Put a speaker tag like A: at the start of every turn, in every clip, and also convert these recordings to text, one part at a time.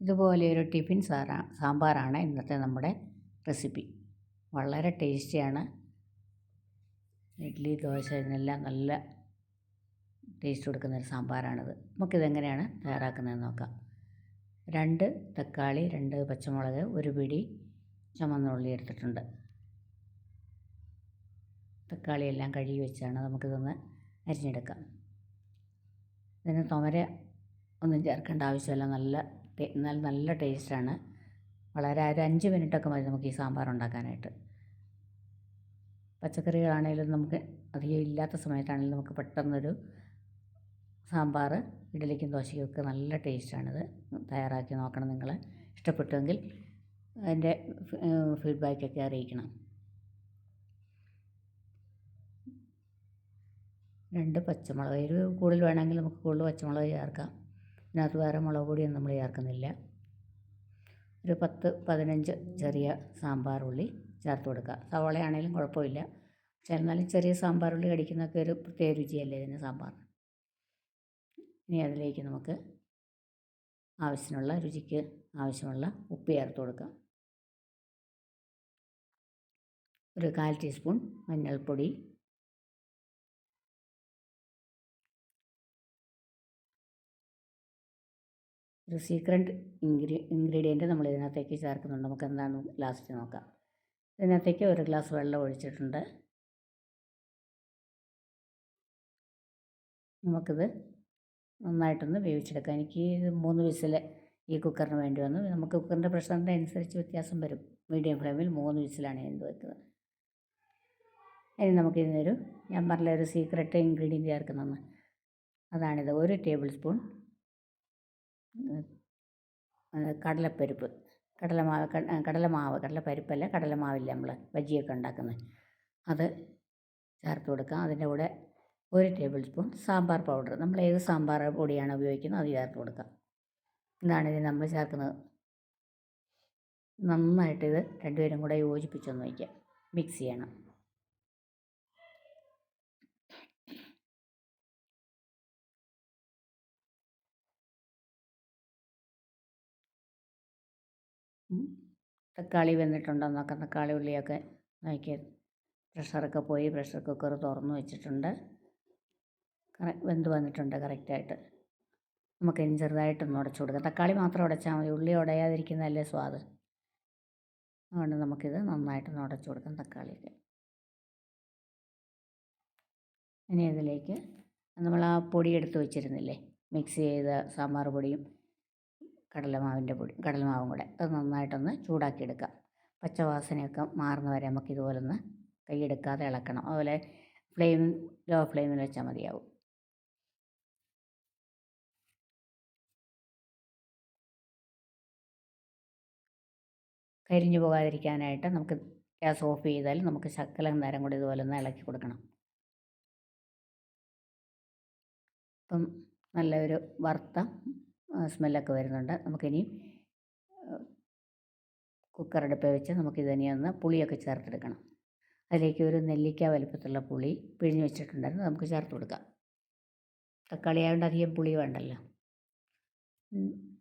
A: ഇതുപോലെ ഒരു tiffin Sarah സാമ്പാറാണ് ഇന്നത്തെ നമ്മുടെ റെസിപ്പി. വളരെ ടേസ്റ്റിയാണ്. ഇഡ്ഡലി ദോശ ഇതിനെല്ലാം നല്ല ടേസ്റ്റ് കൊടുക്കുന്ന ഒരു സാമ്പാറാണിത്. നമുക്കിതെങ്ങനെയാണ് തയ്യാറാക്കുന്നതെന്ന് നോക്കാം. രണ്ട് തക്കാളി രണ്ട് പച്ചമുളക് ഒരു പിടി ചുമന്നുള്ളി എടുത്തിട്ടുണ്ട്. തക്കാളി എല്ലാം കഴുകി വെച്ചാണ് നമുക്കിതൊന്ന് അരിഞ്ഞെടുക്കാം. ഇതിന് തുമര ഒന്നും ചേർക്കേണ്ട ആവശ്യമില്ല. നല്ല എന്നാൽ നല്ല ടേസ്റ്റാണ്. വളരെ ഒരു അഞ്ച് മിനിറ്റൊക്കെ മതി നമുക്ക് ഈ സാമ്പാർ ഉണ്ടാക്കാനായിട്ട്. പച്ചക്കറികളാണെങ്കിലും നമുക്ക് അധികം ഇല്ലാത്ത സമയത്താണെങ്കിലും നമുക്ക് പെട്ടെന്നൊരു സാമ്പാർ ഇഡലിക്കും ദോശയ്ക്കും ഒക്കെ നല്ല ടേസ്റ്റാണിത്. തയ്യാറാക്കി നോക്കണം നിങ്ങൾ ഇഷ്ടപ്പെട്ടുവെങ്കിൽ അതിന്റെ ഫീഡ്ബാക്കൊക്കെ അറിയിക്കണം. രണ്ട് പച്ചമുളക് എരിവ് കൂടുതൽ വേണമെങ്കിൽ നമുക്ക് കൂടുതൽ പച്ചമുളക് ചേർക്കാം. ഇതിനകത്ത് വേറെ മുളക് പൊടിയൊന്നും നമ്മൾ ചേർക്കുന്നില്ല. ഒരു പത്ത് പതിനഞ്ച് ചെറിയ സാമ്പാർ ഉള്ളി ചേർത്ത് കൊടുക്കുക. സവാളയാണെങ്കിലും കുഴപ്പമില്ല. എന്നാലും ചെറിയ സാമ്പാർ ഉള്ളി കടിക്കുന്നൊക്കെ ഒരു പ്രത്യേക രുചിയല്ലേ ഇതിന് സാമ്പാർ. ഇനി അതിലേക്ക് നമുക്ക് ആവശ്യമുള്ള രുചിക്ക് ആവശ്യമുള്ള ഉപ്പ് ചേർത്ത് കൊടുക്കാം ഒരു കാൽ ടീസ്പൂൺ മഞ്ഞൾപ്പൊടി ഒരു സീക്രട്ട് ഇൻഗ്രീ ഇൻഗ്രീഡിയന്റ് നമ്മൾ ഇതിനകത്തേക്ക് ചേർക്കുന്നുണ്ട്. നമുക്ക് എന്താണെന്ന് ലാസ്റ്റ് നോക്കാം. ഇതിനകത്തേക്ക് ഒരു ഗ്ലാസ് വെള്ളം ഒഴിച്ചിട്ടുണ്ട്. നമുക്കിത് നന്നായിട്ടൊന്ന് വേവിച്ചെടുക്കാം. എനിക്ക് മൂന്ന് വിസിൽ ഈ കുക്കറിന് വേണ്ടി വന്നു. നമുക്ക് കുക്കറിന്റെ പ്രഷറിന്റെ അനുസരിച്ച് വ്യത്യാസം വരും. മീഡിയം ഫ്ലെയിമിൽ മൂന്ന് വിസിലാണ് ഞാൻ വെക്കുന്നത്. ഇനി നമുക്കിതിനൊരു ഞാൻ പറഞ്ഞ ഒരു സീക്രട്ട് ഇൻഗ്രീഡിയന്റ് ചേർക്കുന്നതെന്ന് അതാണിത്. ഒരു ടേബിൾ സ്പൂൺ കടലപ്പരിപ്പ്. കടലമാവ് കടലമാവ് കടലപ്പരിപ്പല്ല കടലമാവില്ലേ നമ്മൾ ബജിയൊക്കെ ഉണ്ടാക്കുന്നത് അത് ചേർത്ത് കൊടുക്കാം അതിന്റെ കൂടെ ഒരു ടേബിൾ സ്പൂൺ സാമ്പാർ പൗഡർ. നമ്മൾ ഏത് സാമ്പാർ പൊടിയാണ് ഉപയോഗിക്കുന്നത് അത് ചേർത്ത് കൊടുക്കാം ഇതാണ് ഇത് നമ്മൾ ചേർക്കുന്നത്. നന്നായിട്ട് ഇത് രണ്ടുപേരും കൂടെ യോജിപ്പിച്ചൊന്ന് വയ്ക്കാം മിക്സ് ചെയ്യണം. തക്കാളി വെന്നിട്ടുണ്ടോ നോക്കാം തക്കാളി ഉള്ളിയൊക്കെ നോക്കി. പ്രഷറൊക്കെ പോയി പ്രഷർ കുക്കർ തുറന്ന് വെച്ചിട്ടുണ്ട്. വെന്ത് വന്നിട്ടുണ്ട് കറക്റ്റായിട്ട്. നമുക്ക് ഇനി ചെറുതായിട്ടൊന്ന് ഉടച്ചു കൊടുക്കാം. തക്കാളി മാത്രം ഉടച്ചാൽ മതി. ഉള്ളി ഉടയാതിരിക്കുന്നതല്ലേ സ്വാദ്. അതുകൊണ്ട് നമുക്കിത് നന്നായിട്ടൊന്ന് ഉടച്ചു കൊടുക്കാം തക്കാളിയൊക്കെ ഇനി ഇതിലേക്ക് നമ്മൾ ആ പൊടി എടുത്ത് വെച്ചിരുന്നില്ലേ? മിക്സ് ചെയ്ത സാമ്പാർ പൊടിയും കടലമാവിന്റെ പൊടി കടലമാവും കൂടെ അത് നന്നായിട്ടൊന്ന് ചൂടാക്കി എടുക്കാം പച്ചവാസനയൊക്കെ മാറുന്ന വരെ നമുക്ക് ഇതുപോലെ ഒന്ന് കൈയെടുക്കാതെ ഇളക്കണം. അതുപോലെ ഫ്ലെയിം ലോ ഫ്ലെയിമിൽ വെച്ചാൽ മതിയാവും. കരിഞ്ഞു പോകാതിരിക്കാനായിട്ട് നമുക്ക് ഗ്യാസ് ഓഫ് ചെയ്താൽ നമുക്ക് ശക്കലം നേരം കൂടി ഇതുപോലെ ഒന്ന് ഇളക്കി കൊടുക്കണം. അപ്പം നല്ലൊരു വറുത്ത സ്മെല്ലൊക്കെ വരുന്നുണ്ട്. നമുക്കിനി കുക്കർ അടുപ്പിൽ വെച്ച് നമുക്കിതിനെ ഒന്ന് പുളിയൊക്കെ ചേർത്തെടുക്കണം. അതിലേക്ക് ഒരു നെല്ലിക്ക വലുപ്പത്തിലുള്ള പുളി പിഴിഞ്ഞ് വെച്ചിട്ടുണ്ടായിരുന്നു. നമുക്ക് ചേർത്ത് കൊടുക്കാം. തക്കാളി ആയതുകൊണ്ട് അധികം പുളി വേണ്ടല്ലോ.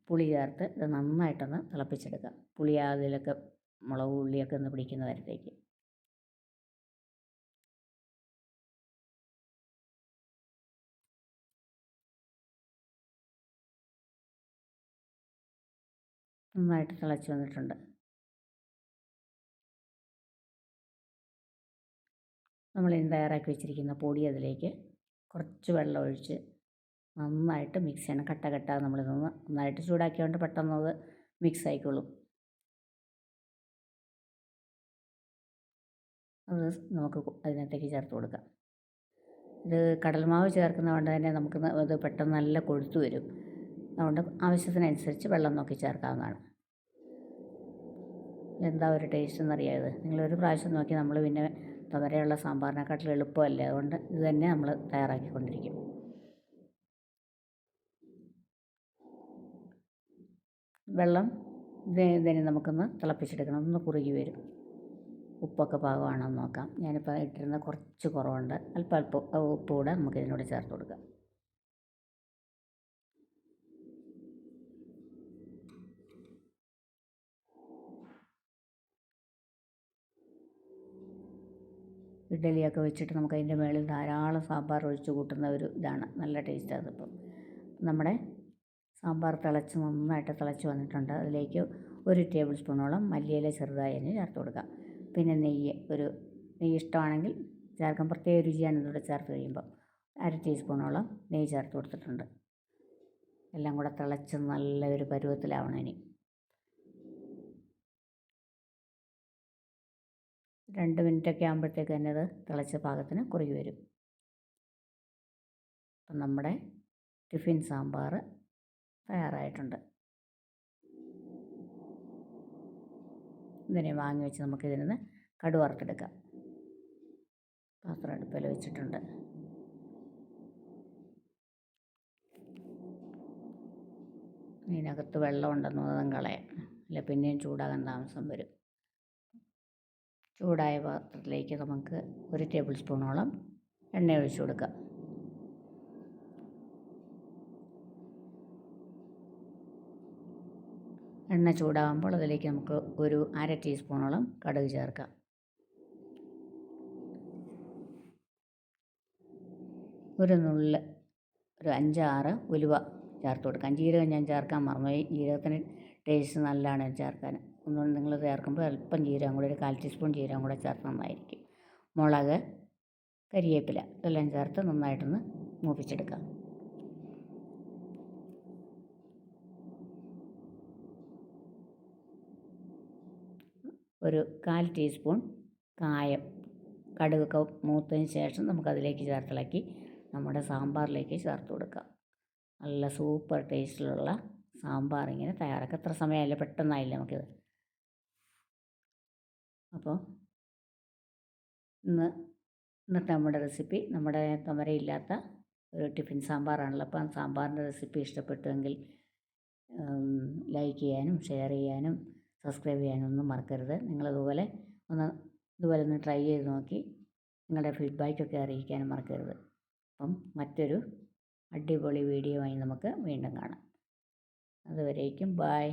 A: പുളി ചേർത്ത് ഇത് നന്നായിട്ടൊന്ന് തിളപ്പിച്ചെടുക്കാം. പുളി അതിലൊക്കെ മുളക് ഉള്ളിയൊക്കെ ഒന്ന് പിടിക്കുന്ന വരത്തേക്ക് നന്നായിട്ട് തിളച്ച് വന്നിട്ടുണ്ട്. നമ്മൾ ഇനി തയ്യാറാക്കി വെച്ചിരിക്കുന്ന പൊടി അതിലേക്ക് കുറച്ച് വെള്ളം ഒഴിച്ച് നന്നായിട്ട് മിക്സ് ചെയ്യണം. കട്ട കട്ട നമ്മളിതൊന്ന് നന്നായിട്ട് ചൂടാക്കിയതുകൊണ്ട് പെട്ടെന്ന് അത് മിക്സ് ആയിക്കോളും. അത് നമുക്ക് അതിനകത്തേക്ക് ചേർത്ത് കൊടുക്കാം. ഇത് കടൽമാവ് ചേർക്കുന്നതുകൊണ്ട് തന്നെ നമുക്ക് ഇത് പെട്ടെന്ന് നല്ല കൊഴുത്തു വരും. അതുകൊണ്ട് ആവശ്യത്തിനനുസരിച്ച് വെള്ളം നോക്കി ചേർക്കാവുന്നതാണ്. എന്താ ഒരു ടേസ്റ്റ് എന്നറിയാതെ നിങ്ങളൊരു പ്രാവശ്യം നോക്കി നമ്മൾ പിന്നെ തുവരയുള്ള സാമ്പാറിനെക്കാട്ടിലും എളുപ്പമല്ലേ? അതുകൊണ്ട് ഇത് തന്നെ നമ്മൾ തയ്യാറാക്കിക്കൊണ്ടിരിക്കും. വെള്ളം ഇതിനെ നമുക്കൊന്ന് തിളപ്പിച്ചെടുക്കണം. ഒന്ന് കുറുകി വരും. ഉപ്പൊക്കെ പാകമാണോ എന്ന് നോക്കാം. ഞാനിപ്പോൾ ഇട്ടിരുന്ന കുറച്ച് കുറവുണ്ട്. അല്പം അല്പം ഉപ്പ് കൂടെ നമുക്ക് ഇതിനോട് ചേർത്ത് കൊടുക്കാം. ഇഡ്ഡലിയൊക്കെ വെച്ചിട്ട് നമുക്ക് അതിന്റെ മുകളിൽ ധാരാളം സാമ്പാർ ഒഴിച്ച് കൂട്ടുന്ന ഒരു ഇതാണ്. നല്ല ടേസ്റ്റാണ് അതിപ്പം. നമ്മുടെ സാമ്പാർ തിളച്ച് നന്നായിട്ട് തിളച്ച് വന്നിട്ടുണ്ട്. അതിലേക്ക് ഒരു ടേബിൾ സ്പൂണോളം മല്ലിയില ചെറുതായി തന്നെ ചേർത്ത് കൊടുക്കാം. പിന്നെ നെയ്യ് ഒരു നെയ്യ് ഇഷ്ടമാണെങ്കിൽ ചേർക്കാൻ പ്രത്യേക രുചിയാണ് ഇതിലൂടെ ചേർത്ത് കഴിയുമ്പോൾ അര ടീസ്പൂണോളം നെയ്യ് ചേർത്ത് കൊടുത്തിട്ടുണ്ട്. എല്ലാം കൂടെ തിളച്ച് നല്ലൊരു പരുവത്തിലാവണം ഇനി. രണ്ട് മിനിറ്റൊക്കെ ആകുമ്പോഴത്തേക്ക് തന്നെ അത് തിളച്ച പാകത്തിന് കുറുകി വരും. അപ്പം നമ്മുടെ ടിഫിൻ സാമ്പാർ തയ്യാറായിട്ടുണ്ട്. ഇതിനെ വാങ്ങി വെച്ച് നമുക്കിതിൽ നിന്ന് കടു വറുത്തെടുക്കാം. പാത്രം അടുപ്പിൽ വെച്ചിട്ടുണ്ട്. ഇതിനകത്ത് വെള്ളം ഉണ്ടെന്ന് കളയാം. അല്ല പിന്നെയും ചൂടാകാൻ താമസം വരും. ചൂടായ പാത്രത്തിലേക്ക് നമുക്ക് ഒരു ടേബിൾ സ്പൂണോളം എണ്ണ ഒഴിച്ചു കൊടുക്കാം. എണ്ണ ചൂടാകുമ്പോൾ അതിലേക്ക് നമുക്ക് ഒരു അര ടീസ്പൂണോളം കടുക് ചേർക്കാം. ഒരു നുള്ള് ഒരു അഞ്ചാറ് ഉലുവ ചേർത്ത് കൊടുക്കാം. ജീരകം ഞാൻ ചേർക്കാൻ മറന്നുപോയി. ജീരകത്തിന് ടേസ്റ്റ് നല്ലതാണ് ചേർക്കാൻ. ഒന്നുകൂടി നിങ്ങൾ ചേർക്കുമ്പോൾ അല്പം ജീരകം കൂടി ഒരു കാൽ ടീസ്പൂൺ ജീരകം കൂടെ ചേർത്ത് നന്നായിരിക്കും. മുളക് കരിയേപ്പില ഇതെല്ലാം ചേർത്ത് നന്നായിട്ടൊന്ന് മൂപ്പിച്ചെടുക്കാം ഒരു കാൽ ടീസ്പൂൺ കായം കടുകൊക്കെ മൂത്തതിന് ശേഷം നമുക്കതിലേക്ക് ചേർത്തിളക്കി നമ്മുടെ സാമ്പാറിലേക്ക് ചേർത്ത് കൊടുക്കാം നല്ല സൂപ്പർ ടേസ്റ്റിലുള്ള സാമ്പാർ ഇങ്ങനെ തയ്യാറാക്കാം എത്ര സമയമായില്ല പെട്ടെന്നായില്ല നമുക്കിത് അപ്പോൾ ഇന്ന് ഇന്നത്തെ നമ്മുടെ റെസിപ്പി നമ്മുടെ തുമരയില്ലാത്ത ഒരു ടിഫിൻ സാമ്പാറാണല്ലോ. അപ്പം സാമ്പാറിന്റെ റെസിപ്പി ഇഷ്ടപ്പെട്ടുവെങ്കിൽ ലൈക്ക് ചെയ്യാനും ഷെയർ ചെയ്യാനും സബ്സ്ക്രൈബ് ചെയ്യാനും ഒന്നും മറക്കരുത്. നിങ്ങളതുപോലെ ഒന്ന് ഇതുപോലെ ഒന്ന് ട്രൈ ചെയ്ത് നോക്കി നിങ്ങളുടെ ഫീഡ്ബാക്കൊക്കെ അറിയിക്കാനും മറക്കരുത്. അപ്പം മറ്റൊരു അടിപൊളി വീഡിയോ ആയി നമുക്ക് വീണ്ടും കാണാം. അതുവരേക്കും ബായ്